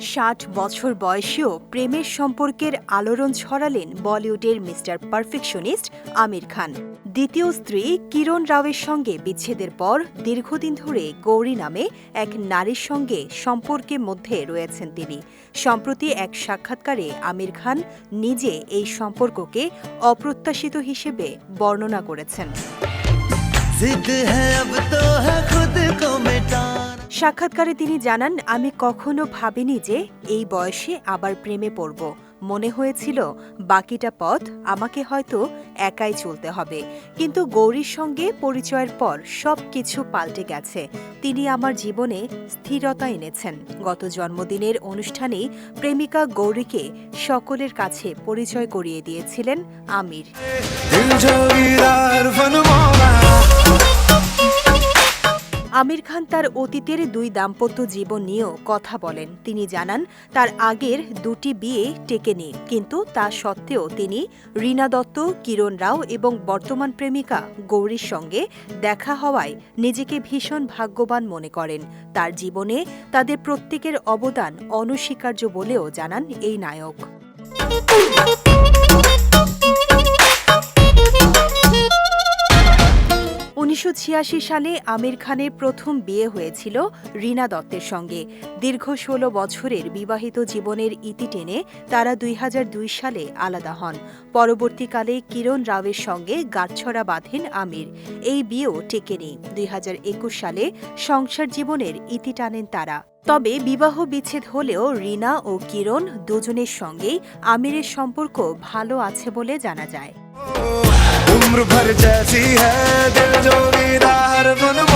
ষাট বছর বয়সেও প্রেমের সম্পর্কের আলোড়ন ছড়ালেন বলিউডের মিস্টার পারফেকশনিস্ট আমির খান। দ্বিতীয় স্ত্রী কিরণ রাওয়ের সঙ্গে বিচ্ছেদের পর দীর্ঘদিন ধরে গৌরী নামে এক নারীর সঙ্গে সম্পর্কের মধ্যে রয়েছেন তিনি। সম্প্রতি এক সাক্ষাৎকারে আমির খান নিজে এই সম্পর্ককে অপ্রত্যাশিত হিসেবে বর্ণনা করেছেন। সাক্ষাৎকারে তিনি জানান, আমি কখনো ভাবিনি যে এই বয়সে আবার প্রেমে পড়ব। মনে হয়েছিল, বাকিটা পথ আমাকে হয়তো একাই চলতে হবে। কিন্তু গৌরীর সঙ্গে পরিচয়ের পর সব কিছু পাল্টে গেছে। তিনি আমার জীবনে স্থিরতা এনেছেন। গত জন্মদিনের অনুষ্ঠানেই প্রেমিকা গৌরীকে সকলের কাছে পরিচয় করিয়ে দিয়েছিলেন আমির। আমির খান তার অতীতের দুই দাম্পত্য জীবন নিয়েও কথা বলেন। তিনি জানান, তার আগের দুটি বিয়ে টেকেনি কিন্তু তা সত্ত্বেও তিনি রীনা দত্ত, কিরণ রাও এবং বর্তমান প্রেমিকা গৌরীর সঙ্গে দেখা হওয়ায় নিজেকে ভীষণ ভাগ্যবান মনে করেন। তার জীবনে তাদের প্রত্যেকের অবদান অনস্বীকার্য বলেও জানান এই নায়ক। উনিশশো ছিয়াশি সালে আমির খানের প্রথম বিয়ে হয়েছিল রীনা দত্তের সঙ্গে। দীর্ঘ ষোলো বছরের বিবাহিত জীবনের ইতি টেনে তারা দুই হাজার দুই সালে আলাদা হন। পরবর্তীকালে কিরণ রাওয়ের সঙ্গে গাঁটছড়া বাঁধেন আমির। এই বিয়েও টেকেনি। দুই হাজার একুশ সালে সংসার জীবনের ইতি টানেন তারা। তবে বিবাহ বিচ্ছেদ হলেও রিনা ও কিরণ দুজনের সঙ্গেই আমিরের সম্পর্ক ভালো আছে বলে জানা যায়। उम्र भर जैसी है दिल जो मेरा हर मन